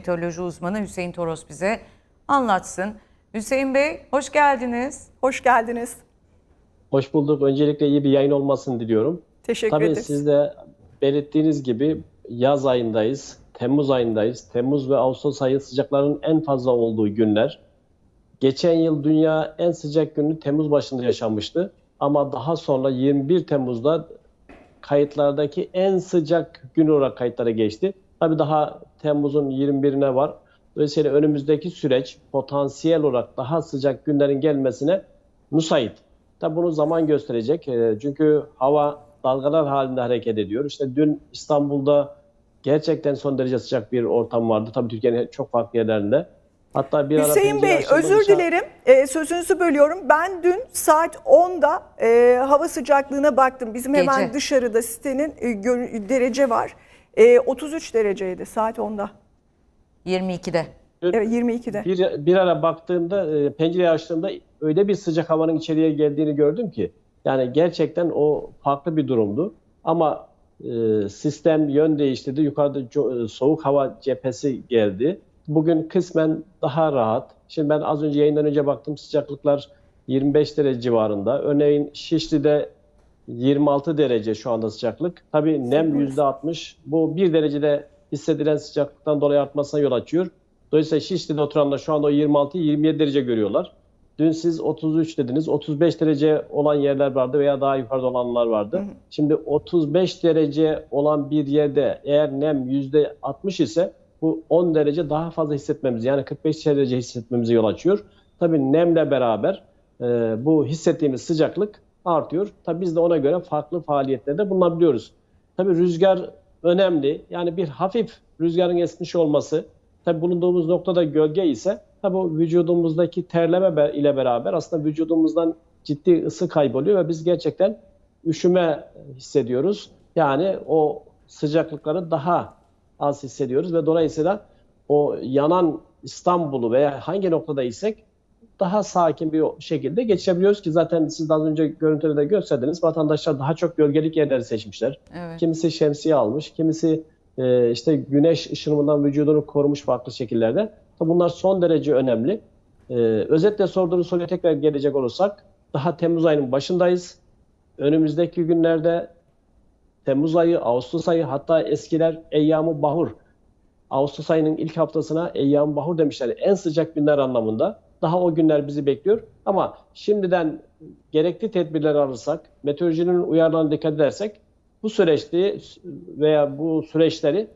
meteoroloji uzmanı Hüseyin Toros bize anlatsın. Hüseyin Bey hoş geldiniz. Hoş geldiniz. Hoş bulduk. Öncelikle iyi bir yayın olmasını diliyorum. Teşekkür Tabii ederiz. siz de belirttiğiniz gibi yaz ayındayız, Temmuz ayındayız. Temmuz ve Ağustos ayı sıcakların en fazla olduğu günler. Geçen yıl dünya en sıcak günü Temmuz başında yaşanmıştı. Ama daha sonra 21 Temmuz'da kayıtlardaki en sıcak gün olarak kayıtlara geçti. Tabii daha Temmuz'un 21'ine var. Dolayısıyla önümüzdeki süreç potansiyel olarak daha sıcak günlerin gelmesine müsait. Tabii bunu zaman gösterecek. Ee, Çünkü hava dalgalar halinde hareket ediyor. İşte dün İstanbul'da gerçekten son derece sıcak bir ortam vardı. Tabii Türkiye'nin çok farklı yerlerinde. Hatta bir ara Hüseyin Bey özür dışarı- dilerim e, sözünüzü bölüyorum. Ben dün saat 10'da e, hava sıcaklığına baktım. Bizim hemen Gece. dışarıda sitenin e, derece var. E, 33 dereceydi saat 10'da. 22'de. Evet 22'de. Bir, bir ara baktığımda, e, pencereyi açtığımda öyle bir sıcak havanın içeriye geldiğini gördüm ki. Yani gerçekten o farklı bir durumdu. Ama e, sistem yön değiştirdi. Yukarıda co- e, soğuk hava cephesi geldi. Bugün kısmen daha rahat. Şimdi ben az önce yayından önce baktım sıcaklıklar 25 derece civarında. Örneğin Şişli'de 26 derece şu anda sıcaklık. Tabii nem %60. Bu 1 derecede hissedilen sıcaklıktan dolayı artmasına yol açıyor. Dolayısıyla Şişli'de oturanlar şu anda o 26-27 derece görüyorlar. Dün siz 33 dediniz. 35 derece olan yerler vardı veya daha yukarıda olanlar vardı. Şimdi 35 derece olan bir yerde eğer nem %60 ise bu 10 derece daha fazla hissetmemiz yani 45 derece hissetmemize yol açıyor. Tabii nemle beraber e, bu hissettiğimiz sıcaklık artıyor. Tabii biz de ona göre farklı faaliyetlerde bulunabiliyoruz. Tabii rüzgar önemli. Yani bir hafif rüzgarın esmiş olması, tabii bulunduğumuz noktada gölge ise tabii o vücudumuzdaki terleme ile beraber aslında vücudumuzdan ciddi ısı kayboluyor ve biz gerçekten üşüme hissediyoruz. Yani o sıcaklıkları daha az hissediyoruz ve dolayısıyla o yanan İstanbul'u veya hangi noktada isek daha sakin bir şekilde geçebiliyoruz ki zaten siz az önce görüntüde de gösterdiniz. Vatandaşlar daha çok gölgelik yerleri seçmişler. Evet. Kimisi şemsiye almış, kimisi e, işte güneş ışınımından vücudunu korumuş farklı şekillerde. Bunlar son derece önemli. E, özetle sorduğunuz soruya tekrar gelecek olursak daha Temmuz ayının başındayız. Önümüzdeki günlerde Temmuz ayı, Ağustos ayı hatta eskiler Eyyam-ı Bahur. Ağustos ayının ilk haftasına Eyyam-ı Bahur demişler. En sıcak günler anlamında. Daha o günler bizi bekliyor. Ama şimdiden gerekli tedbirler alırsak, meteorolojinin uyarılarına dikkat edersek bu süreçte veya bu süreçleri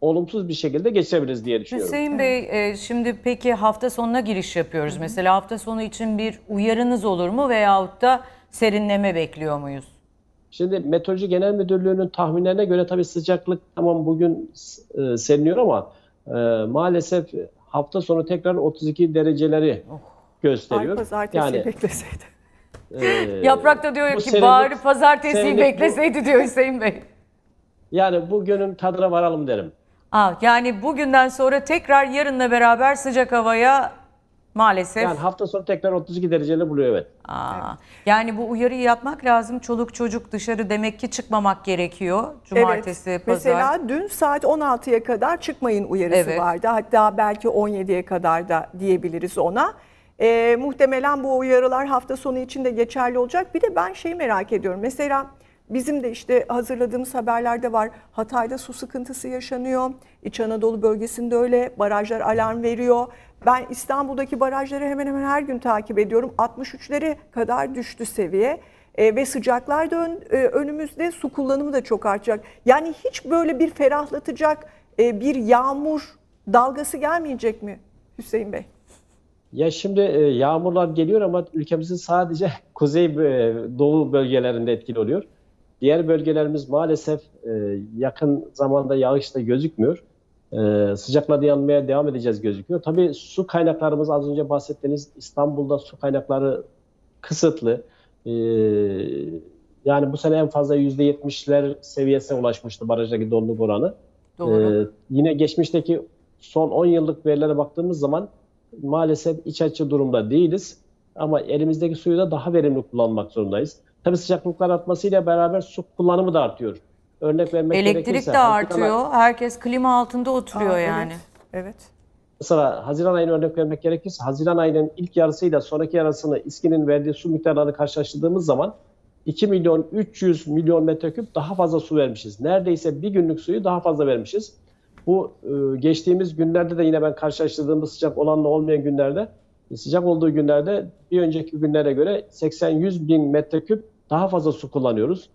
olumsuz bir şekilde geçirebiliriz diye düşünüyorum. Hüseyin Bey e, şimdi peki hafta sonuna giriş yapıyoruz. Mesela hafta sonu için bir uyarınız olur mu veyahut da serinleme bekliyor muyuz? Şimdi Meteoroloji Genel Müdürlüğü'nün tahminlerine göre tabii sıcaklık tamam bugün e, seriniyor ama e, maalesef hafta sonu tekrar 32 dereceleri Oh. Ay gösteriyor. pazartesi Yani bekleseydi. e, Yaprak da diyor ki serinlik- bari pazartesiyi serinlik bu- bekleseydi diyor Hüseyin Bey. yani bugünün tadına varalım derim. Aa, yani bugünden sonra tekrar yarınla beraber sıcak havaya maalesef. Yani hafta sonu tekrar 32 dereceleri buluyor evet. Aa, Yani bu uyarıyı yapmak lazım. Çoluk çocuk dışarı demek ki çıkmak gerekiyor. Cumartesi, evet. pazar. Mesela dün saat 16'ya kadar çıkmayın uyarısı Evet. vardı. Hatta belki 17'ye kadar da diyebiliriz ona. Ee, muhtemelen bu uyarılar hafta sonu için de geçerli olacak. Bir de ben şeyi merak ediyorum. Mesela bizim de işte hazırladığımız haberlerde var. Hatay'da su sıkıntısı yaşanıyor. İç Anadolu bölgesinde öyle. Barajlar alarm veriyor. Ben İstanbul'daki barajları hemen hemen her gün takip ediyorum. 63'lere kadar düştü seviye. E, ve sıcaklar da ön- e, önümüzde su kullanımı da çok artacak. Yani hiç böyle bir ferahlatacak e, bir yağmur dalgası gelmeyecek mi Hüseyin Bey? Ya şimdi e, yağmurlar geliyor ama ülkemizin sadece kuzey e, doğu bölgelerinde etkili oluyor. Diğer bölgelerimiz maalesef e, yakın zamanda yağış da gözükmüyor. E, Sıcaklarda yanmaya devam edeceğiz gözüküyor. Tabii su kaynaklarımız az önce bahsettiğiniz İstanbul'da su kaynakları kısıtlı. E, Yani bu sene en fazla %70'ler seviyesine ulaşmıştı barajdaki doluluk oranı. Doğru. Ee, yine geçmişteki son 10 yıllık verilere baktığımız zaman maalesef iç açı durumda değiliz. Ama elimizdeki suyu da daha verimli kullanmak zorundayız. Tabii sıcaklıklar artmasıyla beraber su kullanımı da artıyor. Örnek vermek Elektrik gerekirse. de artıyor. Herkes klima altında oturuyor Aa, evet. yani. Evet. Mesela Haziran ayını örnek vermek gerekirse Haziran ayının ilk yarısıyla sonraki yarısını İSKİ'nin verdiği su miktarlarını karşılaştırdığımız zaman 2 milyon 300 milyon metreküp daha fazla su vermişiz. Neredeyse bir günlük suyu daha fazla vermişiz. Bu e, geçtiğimiz günlerde de yine ben karşılaştırdığımız sıcak olanla olmayan günlerde sıcak olduğu günlerde bir önceki günlere göre 80-100 bin metreküp daha fazla su kullanıyoruz.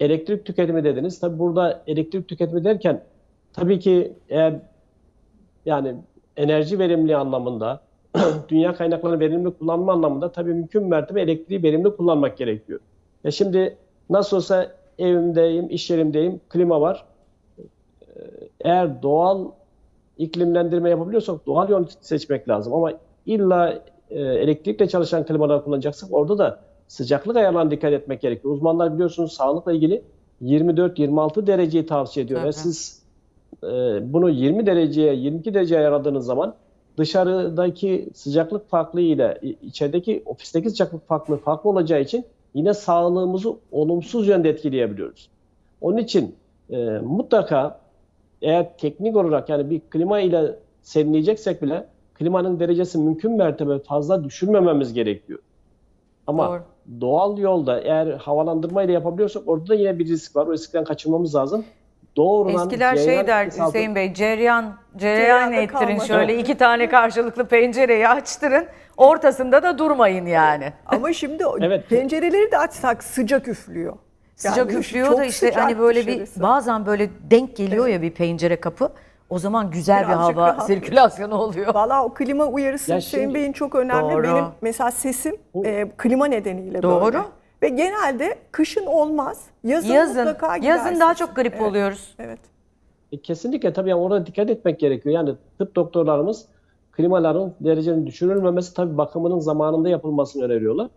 Elektrik tüketimi dediniz. Tabi burada elektrik tüketimi derken tabii ki eğer yani enerji verimliliği anlamında, dünya kaynaklarını verimli kullanma anlamında tabii mümkün mertebe elektriği verimli kullanmak gerekiyor. Ya şimdi nasıl olsa evimdeyim, iş yerimdeyim, klima var. Ee, Eğer doğal iklimlendirme yapabiliyorsak doğal yol seçmek lazım. Ama illa e, elektrikle çalışan klimalar kullanacaksak orada da sıcaklık ayarlarına dikkat etmek gerekiyor. Uzmanlar biliyorsunuz sağlıkla ilgili 24-26 dereceyi tavsiye ediyor. Ve Tabii. siz e, bunu 20 dereceye, 22 dereceye ayarladığınız zaman dışarıdaki sıcaklık farklığı ile içerideki ofisteki sıcaklık farklı farklı olacağı için yine sağlığımızı olumsuz yönde etkileyebiliyoruz. Onun için e, mutlaka eğer teknik olarak yani bir klima ile serinleyeceksek bile klimanın derecesi mümkün mertebe fazla düşürmememiz gerekiyor. Ama Doğru. Doğal yolda eğer havalandırma ile yapabiliyorsak orada da yine bir risk var. O riskten kaçınmamız lazım. Doğrudan Eskiler şey der hesabı- Hüseyin Bey, cereyan, cereyan Cereyanda ettirin kalmasın. şöyle iki tane karşılıklı pencereyi açtırın. Ortasında da durmayın yani. Ama şimdi Evet. pencereleri de açsak sıcak üflüyor. Sıcak Yani üflüyor da işte hani böyle dışarısı. bir bazen böyle denk geliyor ya bir pencere kapı. O zaman güzel bir Birazcık hava rahat. sirkülasyonu oluyor. Valla o klima uyarısı Ya Hüseyin şimdi- Bey'in çok önemli. Doğru. Benim mesela sesim e, klima nedeniyle Doğru. böyle. Ve genelde kışın olmaz. Yazın, Yazın, mutlaka yazın daha gidersiniz. çok grip Evet, oluyoruz. Evet. E, Kesinlikle tabii yani orada dikkat etmek gerekiyor. Yani tıp doktorlarımız klimaların derecenin düşürülmemesi tabii bakımının zamanında yapılmasını öneriyorlar.